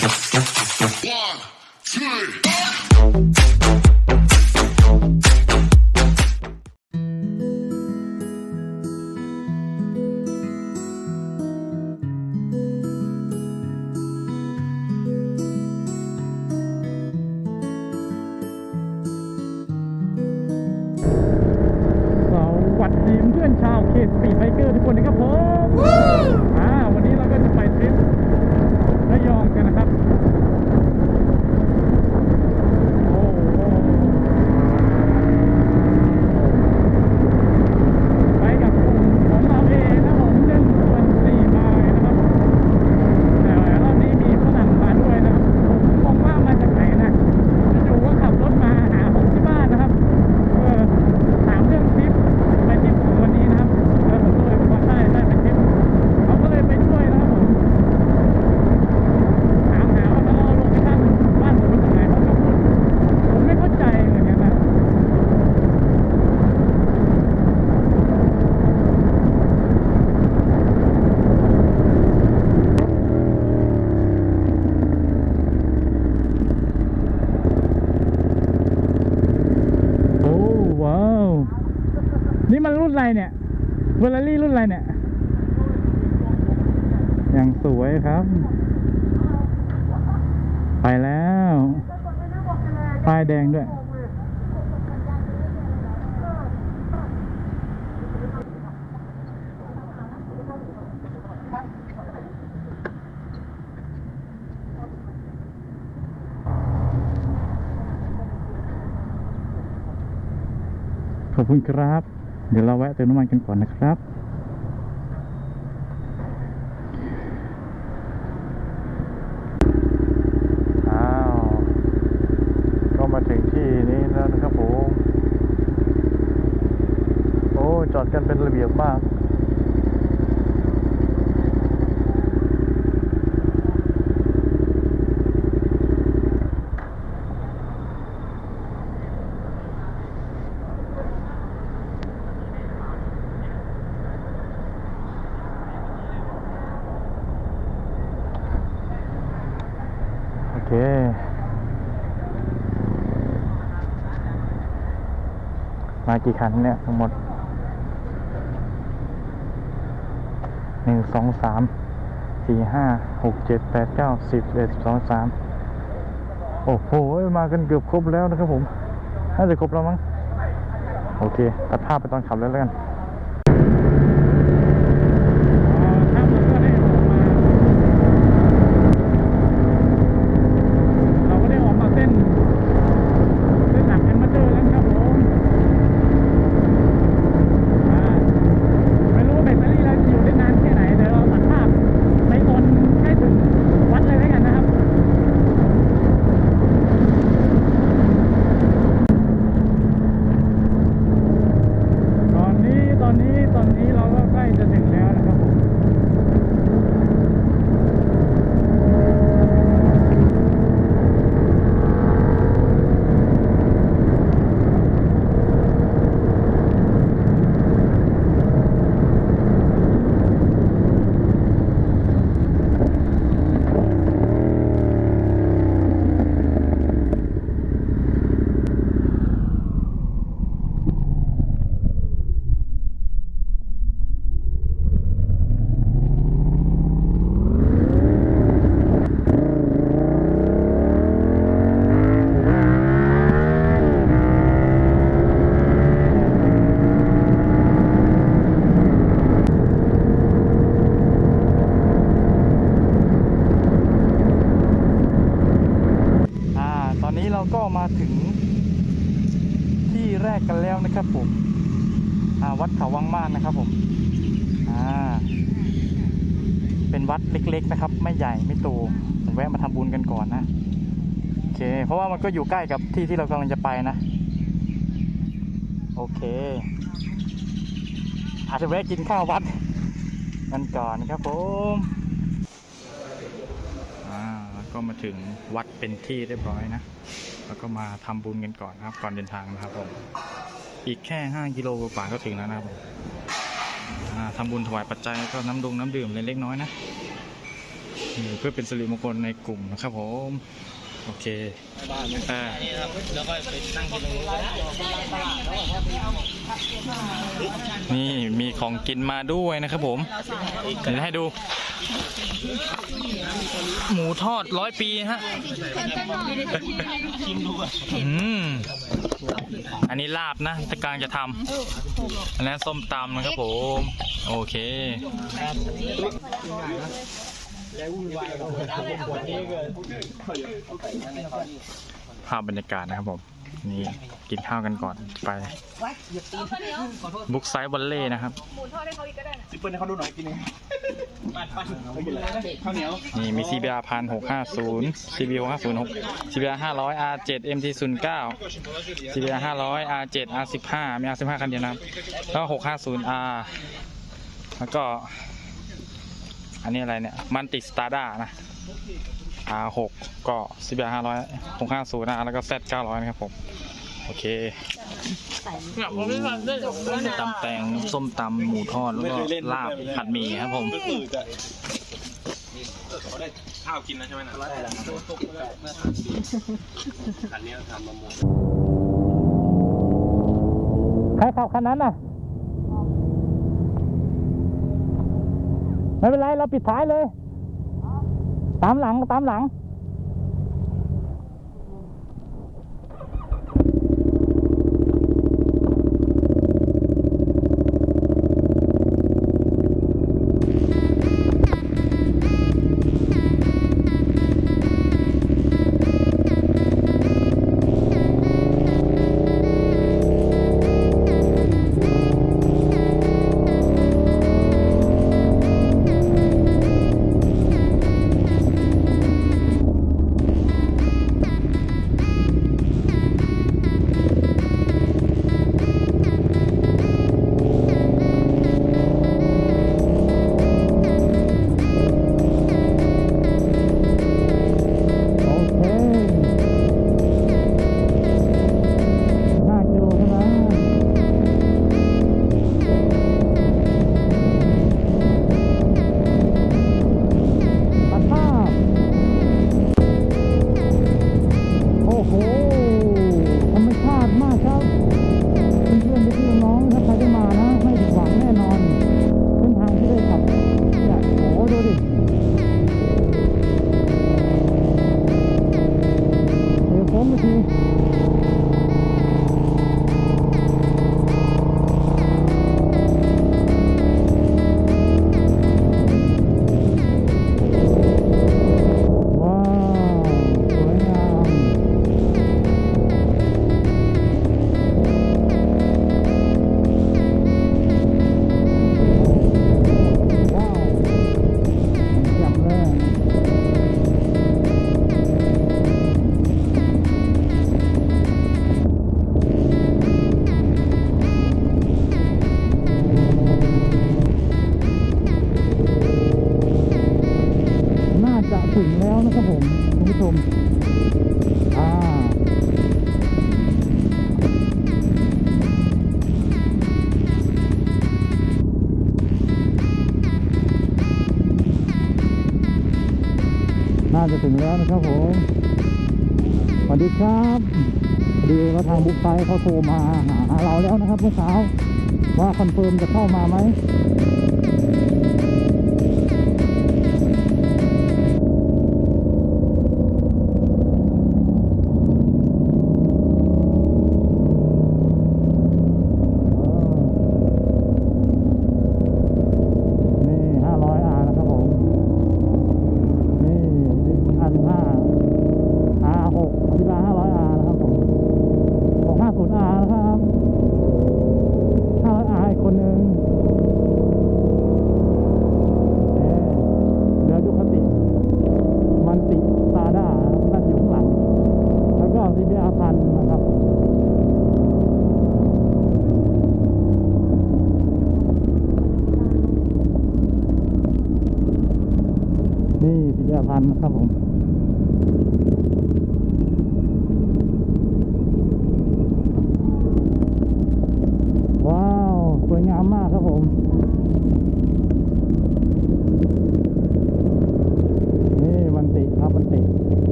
One, two, ส นอะไรเนี่ย อย่างสวยครับ ไปแล้วป้ายแดงด้วย ขอบคุณครับ เดี๋ยวเราแวะเติมน้ำมันกันก่อนนะครับ อ้าว ก็มาถึงที่นี้แล้วนะครับผม โอ้ จอดกันเป็นระเบียบมาก โอเค มา กี่คันเนี่ยทั้งหมดหนึ่งสองสามสี่ห้าหกเจ็ดแปดเก้าสิบเอ็ดสิบสองสามโอ้โหมากันเกือบครบแล้วนะครับผม น่าจะครบแล้วมั้ง โอเค ตัดภาพไปตอนขับแล้วแล้วกัน ครับแล้วก็ได้ออกมา เราก็ได้ออกมาเส้นเส้นหลักเป็นมาเจอแล้วครับผมอ่าไม่รู้ว่าแบตเตอรี่เราจะอยู่ได้นานแค่ไหน เดี๋ยวเราตัดภาพไปตอนใกล้ถึงวัดเลยแล้วกันนะครับ ตอนนี้ตอนนี้ตอนนี้เราก็ใกล้จะถึงแล้วนะครับผม อ่า ตอนนี้เราก็มาถึงที่แรกกันแล้วนะครับผม อ่า วัดเขาวังม่านนะครับผมเป็นวัดเล็กๆนะครับ ไม่ใหญ่ไม่โตผมแวะมาทำบุญกันก่อนนะโอเค เพราะว่ามันก็อยู่ใกล้กับที่ที่เรากำลังจะไปนะ โอเค อาจจะแวะกินข้าววัดกันก่อนนะครับผมก็มาถึงวัดเป็นที่เรียบร้อยนะ แล้วก็มาทำบุญกันก่อนนะครับ ก่อนเดินทางนะครับผม อีกแค่ 5 กิโลกว่าก็ถึงแล้วนะครับผมอ่าทำบุญถวายปัจจัยก็น้ำดงน้ำดื่มเล็กๆน้อยนะเพื่อเป็นสิริมงคลในกลุ่มนะครับผม โอเคอ่านี่ครับแล้วก็ไปนั่งกินตรงนู้นนี่มีของกินมาด้วยนะครับผมเดี๋ยวให้ดู หมูทอดร้อยปีฮะอืมอันนี้ลาบนะตะกางจะทำอันนั้นส้มตำนะครับผม โอเคภาพบรรยากาศนะครับผม นี่กินข้าวกันก่อนไปบุ๊กไซส์บอลเล่นะครับซิปเปิลให้เขาดูหน่อยกินเองปัดปัดเขากินอะไรข้าวเหนียวนี่มี CBR พันหกห้าศูนย์ CBR ห้าศูนย์หก CBR ห้าร้อย R7 MT ศูนย์เก้า CBR ห้าร้อย R7 R15 มี R15 คันเดียวนะครับแล้วหกห้าศูนย์ R แล้วก็ อันนี้อะไรเนี่ย มันติสตาร์ด้านะ R6 ก็ CBR ห้าร้อยหกห้าศูนย์นะแล้วก็ Z เก้าร้อยนะครับผม โอเคตำแตงส้มตำหมูทอด แล้วก็ลาบผัดหมี่ครับผมเขาได้ข้าวกินแล้วใช่ไหมนะได้แล้วคันนี้ทำมาหมดใครขับคันนั้นน่ะ ไม่เป็นไร เราปิดท้ายเลย ตามห ถึงแล้วนะครับผมสวัสดีครับดีว่าทางบุ๊กไซเขาโทรมาหาเราแล้วนะครับเมื่อเช้าว่าคอนเฟิร์มจะเข้ามาไหม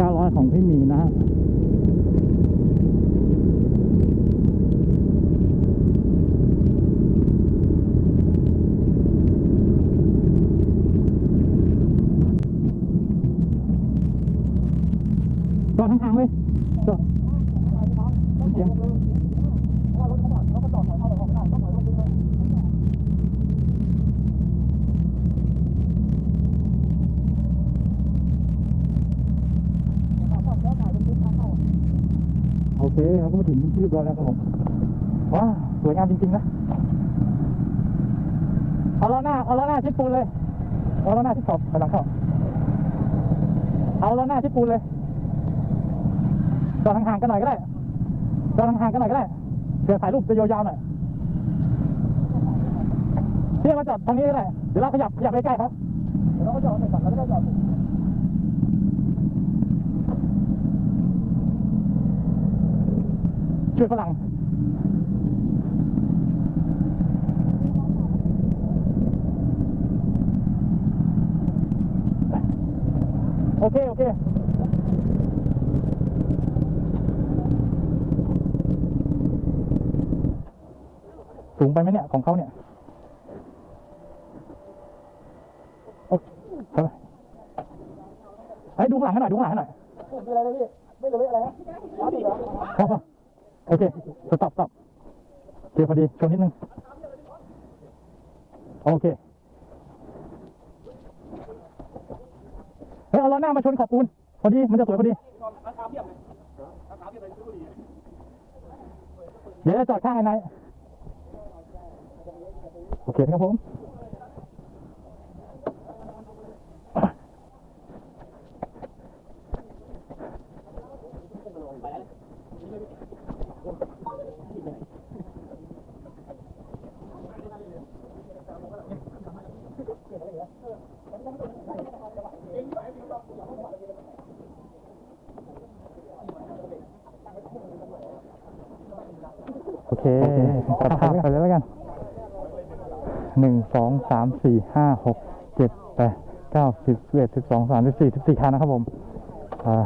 900 ของพี่มีนะฮะจอดข้างๆเลยจอเสียง เคเราก็มาถึงที่เรียบร้อยแล้วครับผมว้าสวยงามจริงๆนะเอาล้อหน้าเอาล้อหน้าชิดปูนเลยเอาล้อหน้าชิดขอบไปหลังเข้าเอาล้อหน้าชิดปูนเลยจอดห่างๆกันหน่อยก็ได้จอดห่างๆกันหน่อยก็ได้เผื่อถ่ายรูปจะยาวๆหน่อยพี่มาจอดทางนี้ก็ได้เดี๋ยวเราขยับขยับใกล้ๆเขาเดี๋ยวเราก็จอดไปก่อนแล้วก็จอด ช่วยฝรั่งโอเค โอเคสูงไปไหมเนี่ย ของเขาเนี่ยโอเคไปไปไอ้ยดูข้างหลังให้หน่อย ดูข้างหลังให้หน่อยไม่อะไรเลยพี่ ไม่เลยอะไรนะพอพอ โอเคสต็อปสต็อปโอเคพอดีชนนิดนึง โอเค เฮ้ย เอาล้อหน้ามาชนขอบปูน พอดี มันจะสวยพอดี เดี๋ยวจะจอดข้างไอ้นายโอเคครับผม โอเคตัดภาพไปเลยแล้วกัน หนึ่งสองสามสี่ห้าหกเจ็ดแปดเก้าสิบสิบเอ็ดสิบสองสามสิบสี่สิบสี่คันนะครับผมอ่า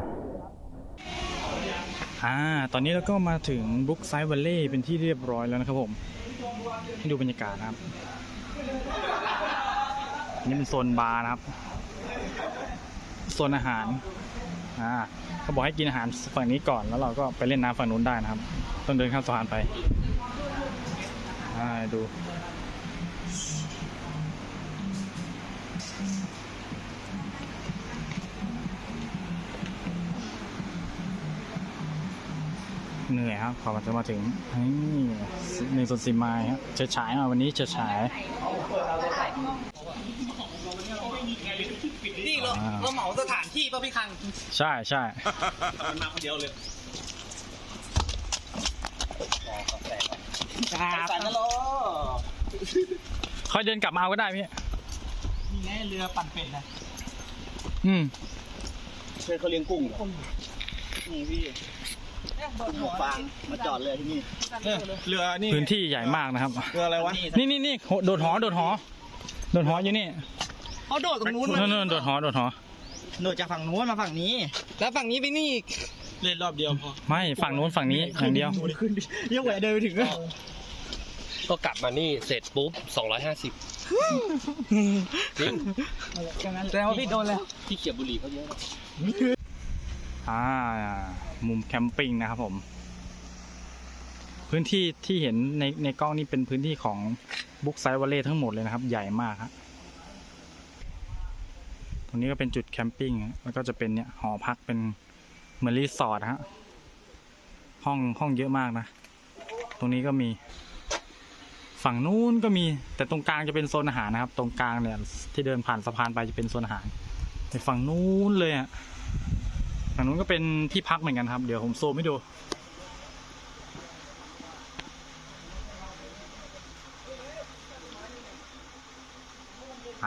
อ่าตอนนี้เราก็มาถึงบุ๊กไซด์วัลเล่เป็นที่เรียบร้อยแล้วนะครับผมให้ดูบรรยากาศนะครับนนี่เป็นโซนบาร์นะครับโซนอาหารอ่าเขาบอกให้กินอาหารฝั่งนี้ก่อนแล้วเราก็ไปเล่นน้ำฝั่งนู้นได้นะครับ ต้องเดินข้ามสะพานไปอ่าดู เหนื่อยครับพอจะมาถึงนี่หนึ่งส่วนสี่ไมล์ครับเฉิดฉายมาวันนี้เฉิดฉายนี่เราเราเหมาสถานที่ป่ะพี่คัง ใช่ใช่มันมาคนเดียวเลยครับสันนะโลค่อยเดินกลับมาเอาก็ได้พี่นี่ไงเรือปั่นเป็ดนะอืมเชิญเขาเลี้ยงกุ้งเหรอนี่พี่หัว ฟางมาจอดเลยที่นี่เรือนี่พื้นที่ใหญ่มากนะครับ เรืออะไรวะ นี่นี่นี่โดดหอโดดหอ โดดหออยู่นี่เขาโดดตรงนู้นนู่นนู่นโดดหอโดดหอ โดดจากฝั่งนู้นมาฝั่งนี้ แล้วฝั่งนี้ไปนี่อีกเล่นรอบเดียวพอ ไม่ฝั่งนู้นฝั่งนี้อย่างเดียวขึ้นดิยังแหวะเดินไปถึงอะก็กลับมานี่เสร็จปุ๊บ250จริงแสดงว่าพี่โดนแล้วที่เขียบบุหรี่เขาเยอะ อ่ามุมแคมปิ้งนะครับผม พื้นที่ที่เห็นในในกล้องนี่เป็นพื้นที่ของบุ๊กไซด์วัลเล่ทั้งหมดเลยนะครับ ใหญ่มากครับตรงนี้ก็เป็นจุดแคมปิ้งแล้วก็จะเป็นเนี่ยหอพักเป็นเหมือนรีสอร์ทฮะห้องห้องเยอะมากนะ ตรงนี้ก็มีฝั่งนู้นก็มีแต่ตรงกลางจะเป็นโซนอาหารนะครับ ตรงกลางเนี่ยที่เดินผ่านสะพานไปจะเป็นโซนอาหารแต่ฝั่งนู้นเลยอะ ฝั่งนู้นก็เป็นที่พักเหมือนกันครับ เดี๋ยวผมโซมให้ดู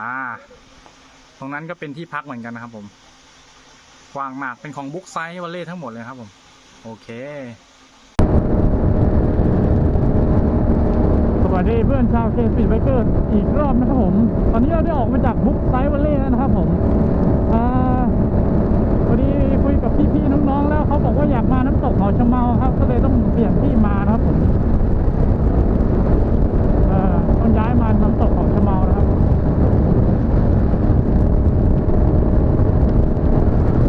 อ่า ตรงนั้นก็เป็นที่พักเหมือนกันนะครับผมกว้างมากเป็นของบุ๊กไซส์วัลเล่ทั้งหมดเลยครับผม โอเค สวัสดีเพื่อนชาวเคสปีดไบเกอร์อีกรอบนะครับผม ตอนนี้เราได้ออกมาจากบุ๊กไซด์วัลเล่แล้วนะครับผมอ่า พี่ๆน้องๆแล้วเขาบอกว่าอยากมาน้ำตกเขาชะเมาครับ ก็เลยต้องเปลี่ยนที่มานะครับผมเอ่อต้องย้ายมาน้ำตกเขาชะเมานะครับ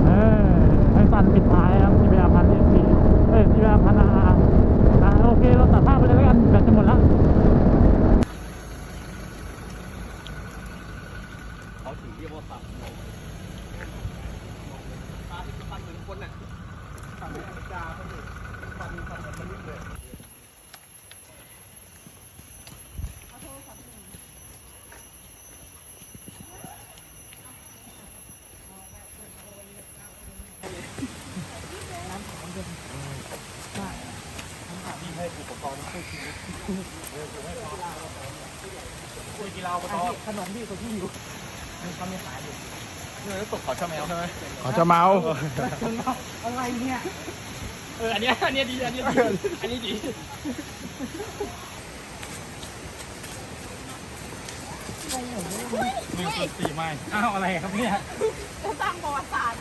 เออให้สั่นปิดท้ายครับทีบีอาร์พันเอสีเอ้ยทีบีอาร์พันอาร์อะโอเค เราตัดภาพไปเลยแล้วกันแบตจะหมดแล้ว เขาถึงเรียกว่าขับตาที่ฟันเหมือนคนน่ะฟันเหมือนธรรมดาเขาเลยฟันฟันเหมือนมนุษย์เลย เขาจะเมาอะไรเนี่ย เออ อันเนี้ย อันเนี้ยดี อันเนี้ยดี อันนี้ดีหนึ่งส่วนสี่ไม้อ้าว อะไรครับเนี่ยจะสร้างประวัติศาสตร์